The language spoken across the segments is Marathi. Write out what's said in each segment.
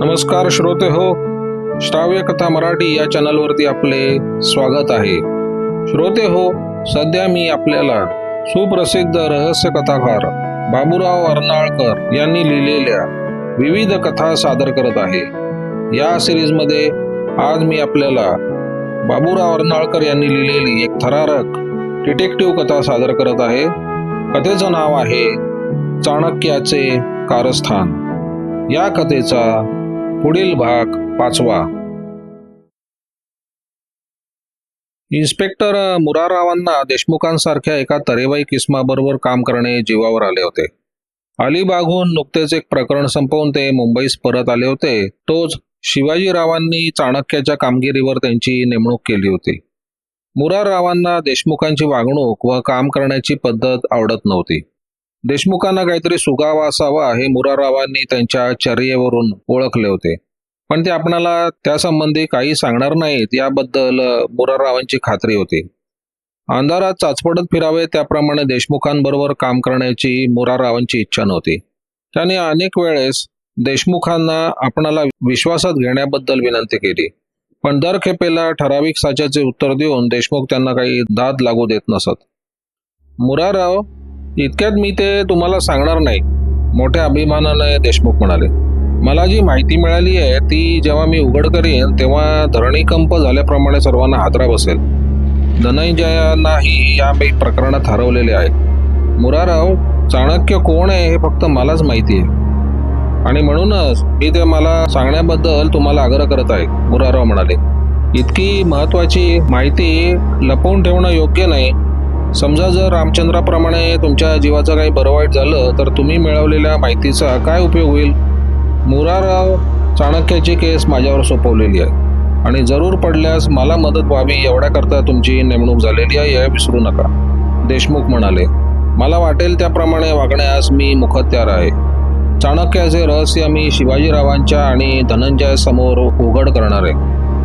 नमस्कार श्रोते हो श्राव्य कथा मराठी या चॅनलवरती आपले स्वागत आहे. श्रोते हो सध्या मी आपल्याला सुप्रसिद्ध रहस्य कथाकार बाबूराव अर्नाळकर यांनी लिहिलेल्या विविध कथा सादर करत आहे. या सिरीजमध्ये आज मी आपल्याला बाबूराव अर्नाळकर यांनी लिहिलेली एक थरारक डिटेक्टिव्ह कथा सादर करत आहे. कथेचं नाव आहे चाणक्याचे कारस्थान. या कथेचा पुढील भाग पाचवा. इन्स्पेक्टर मुरारावांना देशमुखांसारख्या एका तरेबाई किस्माबरोबर काम करणे जीवावर आले होते. अलिबागहून नुकतेच एक प्रकरण संपवून ते मुंबईस परत आले होते. तोच शिवाजीरावांनी चाणक्याच्या कामगिरीवर त्यांची नेमणूक केली होती. मुराररावांना देशमुखांची वागणूक व काम करण्याची पद्धत आवडत नव्हती. देशमुखांना काहीतरी सुगावा असावा हे मुरारावांनी त्यांच्या चर्येवरून ओळखले होते. पण ते आपणाला त्यासंबंधी काही सांगणार नाहीत याबद्दल मुराररावांची खात्री होती. अंधारात चाचपडत फिरावे त्याप्रमाणे देशमुखांबरोबर काम करण्याची मुरारावांची इच्छा नव्हती. त्याने अनेक वेळेस देशमुखांना आपणाला विश्वासात घेण्याबद्दल विनंती केली. पण दर खेपेला ठराविक साच्याचे उत्तर देऊन देशमुख त्यांना काही दाद लागू देत नसत. मुराराव इतक्यात मी ते तुम्हाला सांगणार नाही. मोठ्या अभिमानाने देशमुख म्हणाले मला जी माहिती मिळाली आहे ती जेव्हा मी उघड करीन तेव्हा धरणीकंप झाल्याप्रमाणे सर्वांना हादरा बसेल. धनंजयांनाही या मी प्रकरणात हरवलेले आहे. मुराराव चाणक्य कोण आहे हे फक्त मलाच माहिती आहे. आणि म्हणूनच मी ते मला सांगण्याबद्दल तुम्हाला आग्रह करत आहे मुराराव म्हणाले. इतकी महत्वाची माहिती लपवून ठेवणं योग्य नाही. समजा जर रामचंद्राप्रमाणे तुमच्या जीवाचं काही बरं वाईट झालं तर तुम्ही मिळवलेल्या माहितीचा काय उपयोग होईल? मुराराव चाणक्याची केस माझ्यावर सोपवलेली आहे. आणि जरूर पडल्यास मला मदत व्हावी एवढ्याकरता तुमची नेमणूक झालेली आहे हे विसरू नका. देशमुख म्हणाले मला वाटेल त्याप्रमाणे वागण्यास मी मुखत्यार आहे. चाणक्याचे रहस्य मी शिवाजीरावांच्या आणि धनंजयासमोर उघड करणार आहे.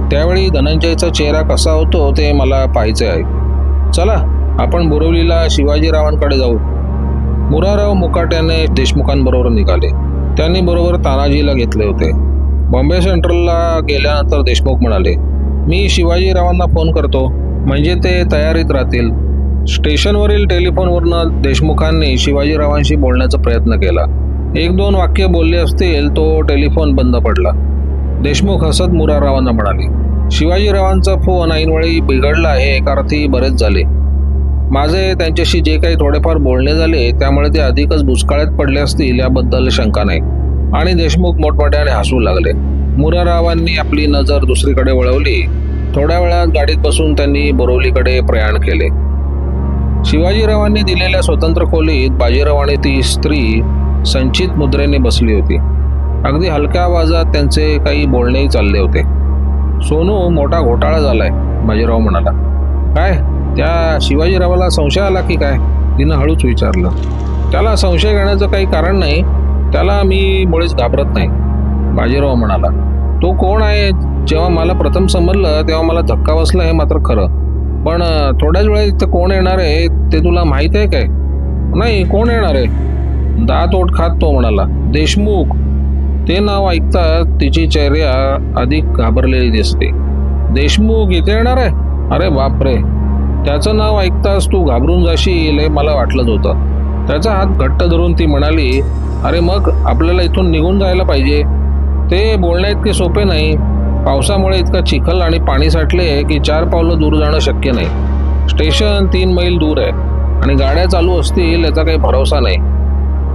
त्यावेळी धनंजयचा चेहरा कसा होतो ते मला पाहायचे आहे. चला आपण बोरवलीला शिवाजीरावांकडे जाऊ. मुराराव मुकाट्याने देशमुखांबरोबर निघाले. त्यांनी बरोबर तानाजीला घेतले होते. बॉम्बे सेंट्रलला गेल्यानंतर देशमुख म्हणाले मी शिवाजीरावांना फोन करतो. म्हणजे ते तयारीत राहतील. स्टेशनवरील टेलिफोनवरनं देशमुखांनी शिवाजीरावांशी बोलण्याचा प्रयत्न केला. एक दोन वाक्य बोलले असतील तो टेलिफोन बंद पडला. देशमुख हसत मुरारावांना म्हणाले शिवाजीरावांचा फोन ऐनवेळी बिघडला हे एका अर्थी बरेच झाले. माझे त्यांच्याशी जे काही थोडेफार बोलणे झाले त्यामुळे ते अधिकच दुष्काळात पडले असतील याबद्दल शंका नाही. आणि देशमुख मोठमोठ्याने हसू लागले. मुरारावांनी आपली नजर दुसरीकडे वळवली. थोड्या वेळात गाडीत बसून त्यांनी बोरवलीकडे प्रयाण केले. शिवाजीरावांनी दिलेल्या स्वतंत्र खोलीत बाजीराव आणि ती स्त्री संचित मुद्रेने बसली होती. अगदी हलक्या आवाजात त्यांचे काही बोलणेही चालले होते. सोनू मोठा घोटाळा झालाय बाजीराव म्हणाला. काय? त्या शिवाजीरावाला संशय आला की काय? तिनं हळूच विचारलं. त्याला संशय घेण्याचं काही कारण नाही. त्याला मी मुळेच घाबरत नाही बाजीराव म्हणाला. तो कोण आहे? जेव्हा मला प्रथम समजलं तेव्हा मला धक्का बसला हे मात्र खरं. पण थोड्याच वेळात इथं कोण येणार आहे ते तुला माहीत आहे काय? नाही कोण येणार आहे? दात ओठ खात तो म्हणाला. देशमुख. ते नाव ऐकताच तिची चेहऱ्या अधिक घाबरलेली दिसते. देशमुख इथे येणार आहे? अरे बापरे. त्याचं नाव ऐकताच तू घाबरून जाशील हे मला वाटलंच होतं. त्याचा हात घट्ट धरून ती म्हणाली अरे मग आपल्याला इथून निघून जायला पाहिजे. ते बोलण्या इतके सोपे नाही. पावसामुळे इतका चिखल आणि पाणी साठले की चार पावलं दूर जाणं शक्य नाही. स्टेशन तीन मैल दूर आहे आणि गाड्या चालू असतील याचा काही भरोसा नाही.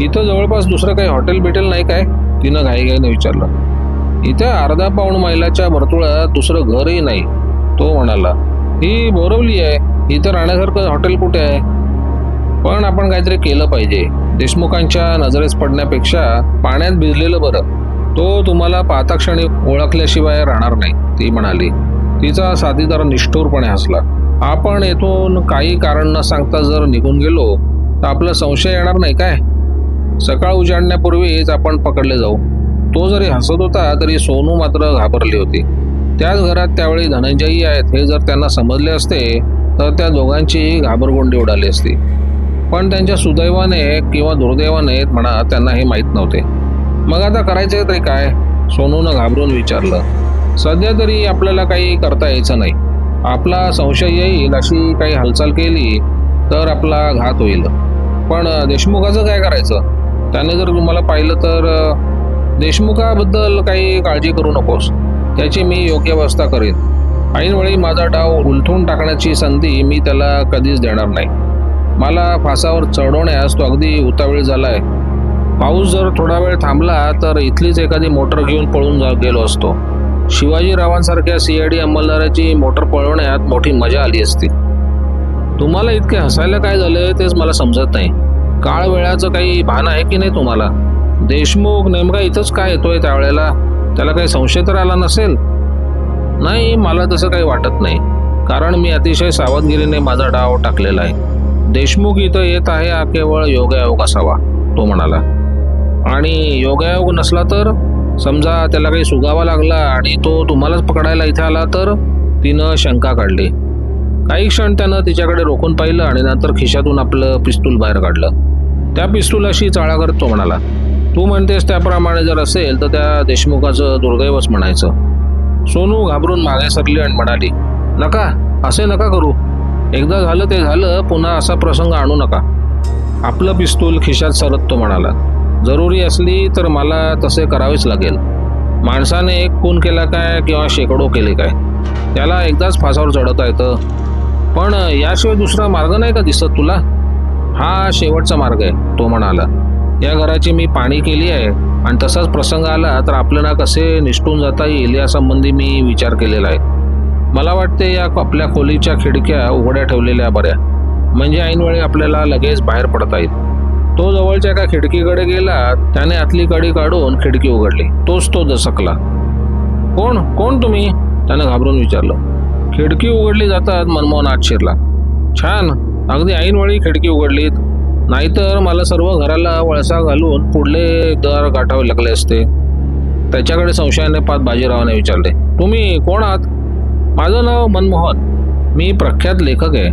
इथं जवळपास दुसरं काही हॉटेल बिटेल नाही काय? तिनं घाईघाईने विचारलं. इथे अर्धा पाऊण मैलाच्या वर्तुळात दुसरं घरही नाही तो म्हणाला. ही बोरवली आहे. इथं राहण्यासारखं हॉटेल कुठे आहे? पण आपण काहीतरी केलं पाहिजे. देशमुखांच्या नजरेस पडण्यापेक्षा पाण्यात भिजलेलं बरं. तो तुम्हाला पाहता क्षणी ओळखल्याशिवाय राहणार नाही ती म्हणाली. तिचा साथीदार निष्ठुरपणे हसला. आपण येथून काही कारण न सांगता जर निघून गेलो तर आपला संशय येणार नाही काय? सकाळ उजाडण्यापूर्वीच आपण पकडले जाऊ. तो जरी हसत होता तरी सोनू मात्र घाबरली होती. त्याच घरात त्यावेळी धनंजयी आहेत हे जर त्यांना समजले असते तर त्या दोघांची घाबरगोंडी उडाली असती. पण त्यांच्या सुदैवाने किंवा दुर्दैवाने म्हणा त्यांना हे माहीत नव्हते. मग आता करायचे तरी काय? सोनूनं घाबरून विचारलं. सध्या तरी आपल्याला काही करता यायचं नाही. आपला संशय येईल अशी काही हालचाल केली तर आपला घात होईल. पण देशमुखाचं काय करायचं? त्याने जर तुम्हाला पाहिलं तर देशमुखाबद्दल काही काळजी करू नकोस. त्याची मी योग्य व्यवस्था करेन. ऐनवेळी माझा डाव उलथून टाकण्याची संधी मी त्याला कधीच देणार नाही. मला फासावर चढवण्यास तो अगदी उतावीळ झालाय. पाऊस जर थोडा वेळ थांबला तर इथलीच एखादी मोटर घेऊन पळून जा गेलो असतो. शिवाजीरावांसारख्या सी आय डी अंमलदाराची मोटर पळवण्यात मोठी मजा आली असती. तुम्हाला इतके हसायला काय झाले तेच मला समजत नाही. काळ वेळाचं काही भान आहे की नाही तुम्हाला? देशमुख नेमका इथंच काय येतोय त्यावेळेला? त्याला काही संशय तर आला नसेल? नाही मला तसं काही वाटत नाही. कारण मी अतिशय सावधगिरीने माझा डाव टाकलेला आहे. देशमुख इथं येत आहे हा केवळ योगायोग असावा तो म्हणाला. आणि योगायोग नसला तर? समजा त्याला काही सुगावा लागला आणि तो तुम्हालाच पकडायला इथे आला तर? तिनं शंका काढली. काही क्षण त्यानं तिच्याकडे रोखून पाहिलं आणि नंतर खिशातून आपलं पिस्तूल बाहेर काढलं. त्या पिस्तुलाशी चाळा करत तो म्हणाला तू म्हणतेस त्याप्रमाणे जर असेल तर त्या देशमुखाचं दुर्दैवच म्हणायचं. सोनू घाबरून मागे सरली आणि म्हणाली नका असे नका करू. एकदा झालं ते झालं पुन्हा असा प्रसंग आणू नका. आपलं पिस्तूल खिशात सरत तो म्हणाला जरुरी असली तर मला तसे करावेच लागेल. माणसाने एक खून केला काय किंवा शेकडो केले काय? त्याला एकदाच फासावर चढवता येतं. पण याशिवाय दुसरा मार्ग नाही का दिसत तुला? हा शेवटचा मार्ग आहे तो म्हणाला. या घराची मी पाणी केली आहे. आणि तसाच प्रसंग आला तर आपल्याला कसे निष्ठून जाता येईल यासंबंधी मी विचार केलेला आहे. मला वाटते या आपल्या खोलीच्या खिडक्या उघड्या ठेवलेल्या बऱ्या. म्हणजे ऐनवेळी आपल्याला लगेच बाहेर पडता येईल. तो जवळच्या एका खिडकीकडे गेला त्याने आतली कडी काढून खिडकी उघडली. तोच तो दसकला. कोण? कोण तुम्ही? त्यानं घाबरून विचारलं. खिडकी उघडली जातात मनमोहन आत शिरला. छान. अगदी ऐनवेळी खिडकी उघडलीत. नाहीतर मला सर्व घराला वळसा घालून पुढले दर गाठावे लागले असते. त्याच्याकडे संशयाने पाच बाजीरावाने विचारले तुम्ही कोण आहात? माझं नाव मनमोहन. मी प्रख्यात लेखक आहे.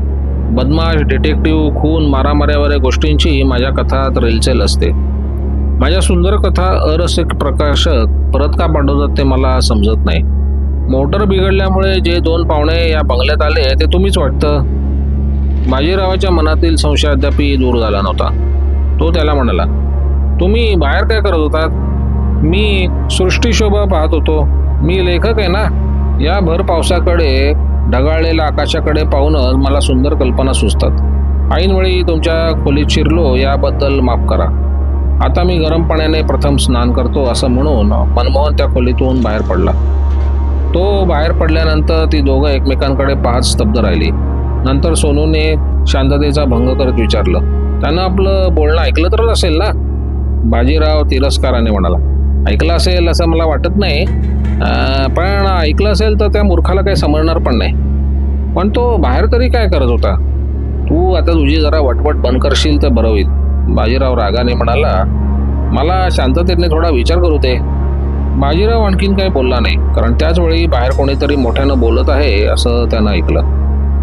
बदमाश डिटेक्टिव्ह खून मारामाऱ्या या गोष्टींची माझ्या कथात रेलचेल असते. माझ्या सुंदर कथा अरसिक प्रकाशक परत का पाठवतात ते मला समजत नाही. मोटर बिघडल्यामुळे जे दोन पाहुणे या बंगल्यात आले ते तुम्हीच वाटतं. बाजीरावाच्या मनातील संशय अद्यापही दूर झाला नव्हता. तो त्याला म्हणाला तुम्ही बाहेर काय करत होतात? मी सृष्टीशोभा पाहत होतो. मी लेखक आहे ना? या भर पावसाकडे ढगाळलेल्या आकाशाकडे पाहूनच मला सुंदर कल्पना सुचतात. ऐनवेळी तुमच्या खोलीत शिरलो याबद्दल माफ करा. आता मी गरम पाण्याने प्रथम स्नान करतो असं म्हणून मनमोहन त्या खोलीतून बाहेर पडला. तो बाहेर पडल्यानंतर ती दोघं एकमेकांकडे पाहत स्तब्ध राहिली. नंतर सोनूने शांततेचा भंग करत विचारलं. त्यानं आपलं बोलणं ऐकलं तरच असेल ना? बाजीराव तिरस्काराने म्हणाला ऐकलं असेल असं मला वाटत नाही. पण ऐकलं असेल तर त्या मूर्खाला काही समजणार पण नाही. पण तो बाहेर तरी काय करत होता? तू आता तुझी जरा वटवट बंद करशील तर बरं होईल. बाजीराव रागाने म्हणाला मला शांततेने थोडा विचार करू दे. बाजीराव आणखीन काही बोलला नाही कारण त्याच वेळी बाहेर कोणीतरी मोठ्यानं बोलत आहे असं त्यानं ऐकलं.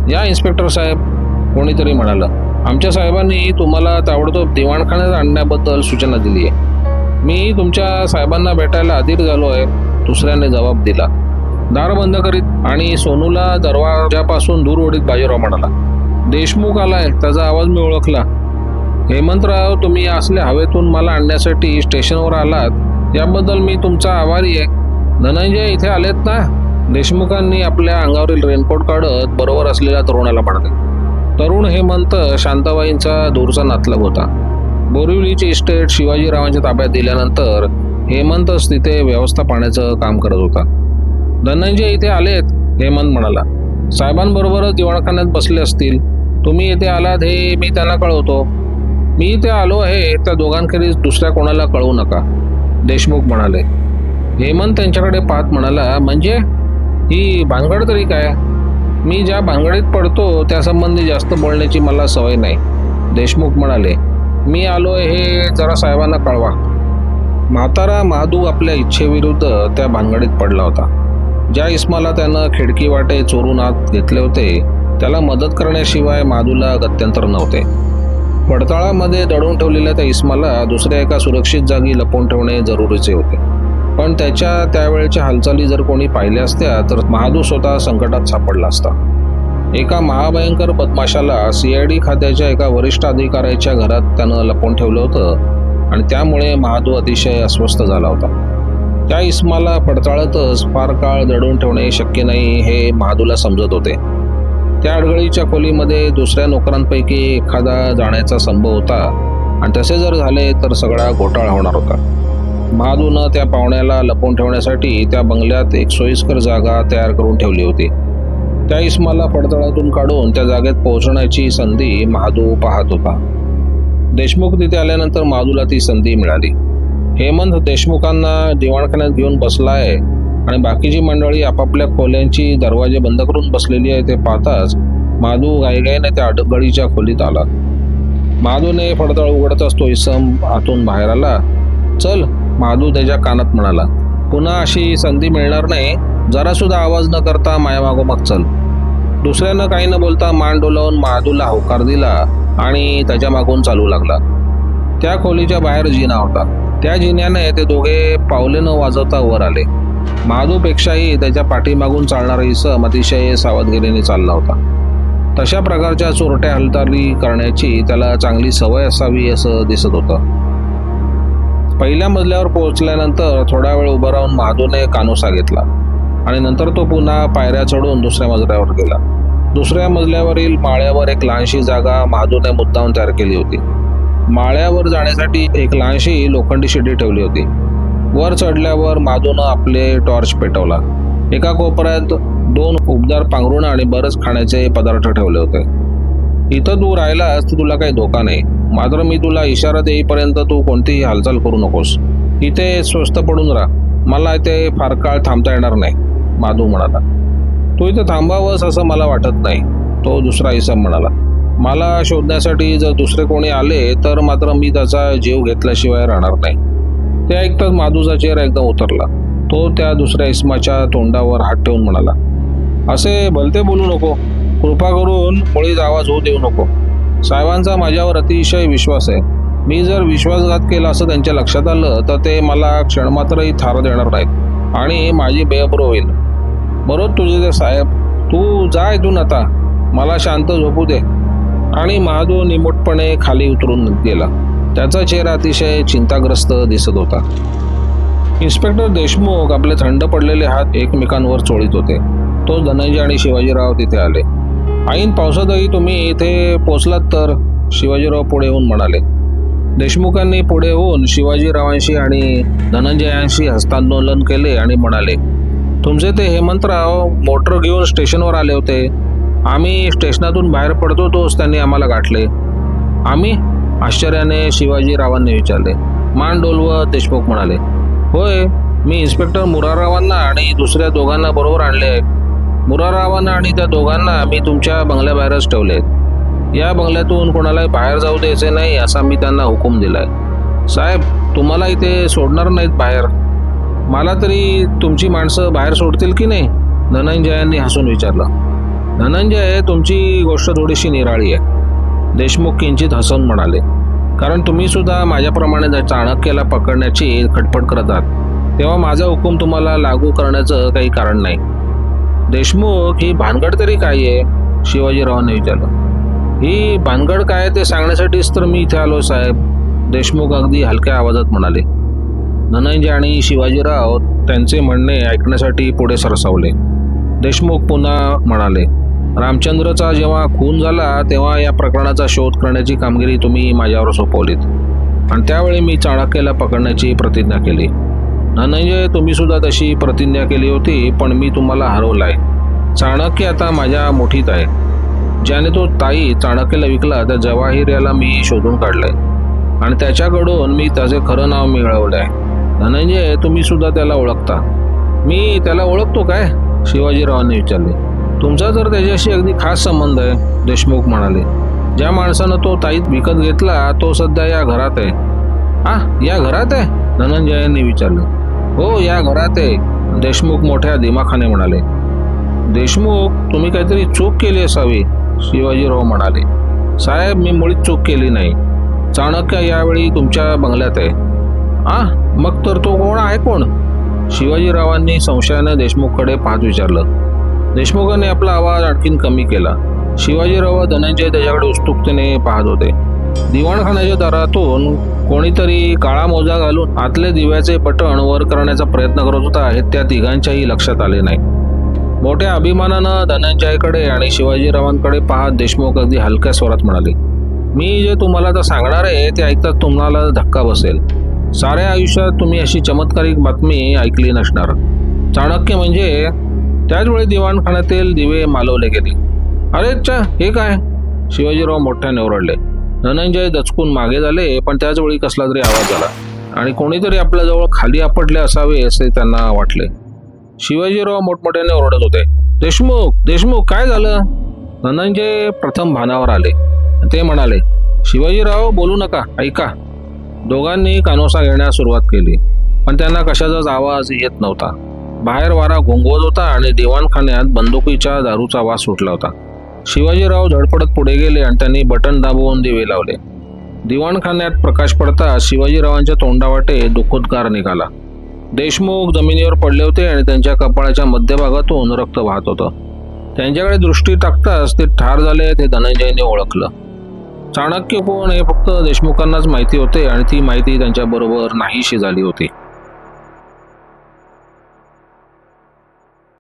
या इन्स्पेक्टर साहेब कोणीतरी म्हणालं आमच्या साहेबांनी तुम्हाला ताबडतोब दिवाणखान्यात आणण्याबद्दल सूचना दिली आहे. मी तुमच्या साहेबांना भेटायला अधीर झालो आहे. दुसऱ्याने जबाब दिला दार बंद करीत आणि सोनूला दरवाजापासून दूर ओढीत बाजीराव म्हणाला देशमुख आलाय त्याचा आवाज मी ओळखला. हेमंतराव तुम्ही असल्या हवेतून मला आणण्यासाठी स्टेशनवर आलात याबद्दल मी तुमचा आभारी आहे. धनंजय इथे आलेत ना? देशमुखांनी आपल्या अंगावरील रेनकोट काढत बरोबर असलेल्या तरुणाला पाडले. तरुण हेमंत शांताबाईंचा दूरचा नातलग होता. बोरिवलीची इस्टेट शिवाजीरावांच्या ताब्यात दिल्यानंतर हेमंतच तिथे व्यवस्था पाण्याचं काम करत होता. धनंजय इथे आलेत हेमंत म्हणाला. साहेबांबरोबरच दिवाणखान्यात बसले असतील. तुम्ही इथे आलात हे मी त्यांना कळवतो. मी इथे आलो आहे त्या दोघांखेरीज दुसऱ्या कोणाला कळवू नका. देशमुख म्हणाले. हेमंत त्यांच्याकडे पाहत म्हणाला म्हणजे ही भानगड तरी काय? मी ज्या भानगडीत पडतो त्यासंबंधी जास्त बोलण्याची मला सवय नाही. देशमुख म्हणाले मी आलो हे जरा साहेबांना कळवा. म्हातारा महादू आपल्या इच्छेविरुद्ध त्या भानगडीत पडला होता. ज्या इस्माला त्यानं खिडकी वाटे चोरून आत घेतले होते त्याला मदत करण्याशिवाय महादूला गत्यंतर नव्हते. पडताळामध्ये दडून ठेवलेल्या त्या इस्माला दुसऱ्या एका सुरक्षित जागी लपवून ठेवणे जरुरीचे होते. पण त्याच्या त्यावेळेच्या हालचाली जर कोणी पाहिल्या असत्या तर महादू स्वतः संकटात सापडला असता. एका महाभयंकर बदमाशाला सीआयडी खात्याच्या एका वरिष्ठ अधिकाऱ्याच्या घरात त्यानं लपवून ठेवलं होतं आणि त्यामुळे महादू अतिशय अस्वस्थ झाला होता. त्या इस्माला पडताळतच फार काळ दडून ठेवणे शक्य नाही हे महादूला समजत होते. त्या अडगळीच्या खोलीमध्ये दुसऱ्या नोकरांपैकी एखादा जाण्याचा संभव होता आणि तसे जर झाले तर सगळा घोटाळा होणार होता. महादूनं त्या पाहुण्याला लपवून ठेवण्यासाठी त्या बंगल्यात एक सोयीस्कर जागा तयार करून ठेवली होती. त्या इस्माला पडतळातून काढून त्या जागेत पोहोचण्याची संधी महादू पाहत होता. देशमुख तिथे आल्यानंतर महादूला ती संधी मिळाली. हेमंत देशमुखांना दिवाणखान्यात घेऊन बसला आहे आणि बाकीची मंडळी आपापल्या खोल्यांची दरवाजे बंद करून बसलेली आहे ते पाहताच महादू गाईगाईने त्या अडगळीच्या खोलीत आला. महादूने पडतळ उघडताच तो इसम आतून बाहेर आला. चल महादू त्याच्या कानात म्हणाला पुन्हा अशी संधी मिळणार नाही. जरा सुद्धा आवाज न करता मायामागोमाग चल. दुसऱ्यानं काही न बोलता मान डोलावून महादूला होकार दिला आणि त्याच्या मागून चालू लागला. त्या खोलीच्या बाहेर जिना होता. त्या जिन्याने ते दोघे पावले न वाजवता वर आले. महादूपेक्षाही त्याच्या पाठीमागून चालणारा इसम अतिशय सावधगिरीने चालला होता. तशा प्रकारच्या चोरट्या हालचाली करण्याची त्याला चांगली सवय असावी असं दिसत होतं. पहिल्या मजल्यावर पोहोचल्यानंतर थोडा वेळ उभं राहून महादूने कानोसा घेतला आणि नंतर तो पुन्हा पायऱ्या चढून दुसऱ्या मजल्यावर गेला. दुसऱ्या मजल्यावरील माळ्यावर एक लहानशी जागा महादूने मुद्दाम तयार केली होती. माळ्यावर जाण्यासाठी एक लहानशी लोखंडी शिडी ठेवली होती. वर चढल्यावर माधूनं आपले टॉर्च पेटवला. एका कोपऱ्यात दोन उबदार पांघरुण आणि बरंच खाण्याचे पदार्थ ठेवले होते. इथं तू राहिलास तर तुला काही धोका नाही. मात्र मी तुला इशारा देईपर्यंत तू कोणतीही हालचाल करू नकोस. इथे स्वस्त पडून राहा. मला इथे फार काळ थांबता येणार नाही माधू म्हणाला. तू इथं थांबावंस असं मला वाटत नाही तो दुसरा इसम म्हणाला. मला शोधण्यासाठी जर दुसरे कोणी आले तर मात्र मी त्याचा जीव घेतल्याशिवाय राहणार नाही. ते ऐकताच माधूचा चेहरा एकदम उतरला. तो त्या दुसऱ्या इसमाच्या तोंडावर हात ठेवून म्हणाला असे भलते बोलू नको. कृपा करून मुळीच आवाज होऊ देऊ नको. साहेबांचा माझ्यावर अतिशय विश्वास आहे. मी जर विश्वासघात केला असं त्यांच्या लक्षात आलं तर ते मला क्षणमात्रही थार देणार नाहीत आणि माझी बेअब्रो होईल. बरोबर तुझे ते साहेब तू जा इथून आता. मला शांत झोपू दे. आणि महादू निमूटपणे खाली उतरून गेला. त्याचा चेहरा अतिशय चिंताग्रस्त दिसत होता. इन्स्पेक्टर देशमुख आपले थंड पडलेले हात एकमेकांवर चोळीत होते. तो धनंजय आणि शिवाजीराव तिथे आले. ऐन पावसातही तुम्ही इथे पोचलात तर शिवाजीराव पुढे होऊन म्हणाले. देशमुखांनी पुढे होऊन शिवाजीरावांशी आणि धनंजयांशी हस्तांदोलन केले आणि म्हणाले तुमचे ते हेमंतराव मोटर घेऊन स्टेशनवर आले होते. आम्ही स्टेशनातून बाहेर पडतो तोच त्यांनी आम्हाला गाठले. आम्ही आश्चर्याने शिवाजीरावांनी विचारले. मान डोलवत देशमुख म्हणाले होय मी इन्स्पेक्टर मुरारावांना आणि दुसऱ्या दोघांना बरोबर आणले आहे. मुरारावांना आणि त्या दोघांना मी तुमच्या बंगल्याबाहेरच ठेवले या बंगल्यातून कोणालाही बाहेर जाऊ द्यायचे नाही असा मी त्यांना हुकूम दिलाय. साहेब तुम्हाला इथे सोडणार नाहीत बाहेर. मला तरी तुमची माणसं बाहेर सोडतील की नाही? धनंजयांनी हसून विचारलं. धनंजय तुमची गोष्ट थोडीशी निराळी आहे. देशमुख किंचित हसून म्हणाले कारण तुम्ही सुद्धा माझ्याप्रमाणे चाणक्याला पकडण्याची खटपट करत आहात तेव्हा माझा हुकूम तुम्हाला लागू करण्याचं काही कारण नाही. देशमुख ही भानगड तरी काय आहे? शिवाजीरावांनी विचारलं. ही भानगड काय आहे ते सांगण्यासाठीच तर मी इथे आलो साहेब. देशमुख अगदी हलक्या आवाजात म्हणाले. धनंजय आणि शिवाजीराव त्यांचे म्हणणे ऐकण्यासाठी पुढे सरसावले. देशमुख पुन्हा म्हणाले रामचंद्रचा जेव्हा खून झाला तेव्हा या प्रकरणाचा शोध करण्याची कामगिरी तुम्ही माझ्यावर सोपवलीत. आणि त्यावेळी मी चाणक्याला पकडण्याची प्रतिज्ञा केली. धनंजय तुम्ही सुद्धा तशी प्रतिज्ञा केली होती पण मी तुम्हाला हरवलाय. चाणक्य आता माझ्या मुठीत आहे. ज्याने तो ताई चाणक्याला विकला त्या जवाहीर याला मी शोधून काढलंय. आणि त्याच्याकडून मी त्याचे खरं नाव मिळवलंय. धनंजय तुम्ही सुद्धा त्याला ओळखता. मी त्याला ओळखतो काय? शिवाजीरावांनी विचारले. तुमचा तर त्याच्याशी अगदी खास संबंध आहे देशमुख म्हणाले. ज्या माणसानं तो ताईत विकत घेतला तो सध्या या घरात आहे. आ या घरात आहे? धनंजयांनी विचारलं. हो या घरात आहे. देशमुख मोठ्या दिमाखाने म्हणाले. देशमुख तुम्ही काहीतरी चूक केली असावी शिवाजीराव म्हणाले. साहेब मी मुळीच चूक केली नाही. चाणक्य यावेळी तुमच्या बंगल्यात आहे. आ मग तर तो कोण आहे कोण? शिवाजीरावांनी संशयानं देशमुखकडे पाहत विचारलं. देशमुखांनी आपला आवाज आणखीन कमी केला. शिवाजीराव धनंजय त्याच्याकडे उत्सुकतेने पाहत होते. दिवाणखान्याच्या दारातून कोणीतरी काळा मोजा घालून आतले दिव्याचे बटण वर करण्याचा प्रयत्न करत होता हे त्या तिघांच्याही लक्षात आले नाही. मोठ्या अभिमानानं धनंजयकडे आणि शिवाजीरावांकडे पाहत देशमुख अगदी हलक्या स्वरात म्हणाले मी जे तुम्हाला आता सांगणार आहे ते ऐकताच तुम्हाला धक्का बसेल. साऱ्या आयुष्यात तुम्ही अशी चमत्कारिक बातमी ऐकली नसणार. चाणक्य म्हणजे त्याचवेळी दिवाणखान्यातील दिवे मालवले गेले. अरे हे काय? शिवाजीराव मोठ्याने ओरडले. धनंजय दचकून मागे झाले पण त्याच वेळी कसला तरी आवाज आला. आणि कोणीतरी आपल्याजवळ खाली आपटले असावे असे त्यांना वाटले. शिवाजीराव मोठमोठ्याने ओरडत होते. देशमुख देशमुख काय झालं? धनंजय प्रथम भानावर आले. ते म्हणाले शिवाजीराव बोलू नका ऐका. दोघांनी कानोसा घेण्यास सुरुवात केली पण त्यांना कशाचाच आवाज येत नव्हता. बाहेर वारा घोंगवत होता आणि दिवाणखान्यात बंदुकीच्या दारूचा वास सुटला होता. शिवाजीराव धडपडत पुढे गेले आणि त्यांनी बटन दाबवून दिवे लावले. दिवाणखान्यात प्रकाश पडता शिवाजीरावांच्या तोंडावाटे दुःखोद्गार निघाला. देशमुख जमिनीवर पडले होते आणि त्यांच्या कपाळाच्या मध्यभागातून रक्त वाहत होतं. त्यांच्याकडे दृष्टी टाकताच ते ठार झाले ते धनंजयने ओळखलं. चाणक्य कोण हे फक्त देशमुखांनाच माहिती होते आणि ती माहिती त्यांच्याबरोबर नाहीशी झाली होती.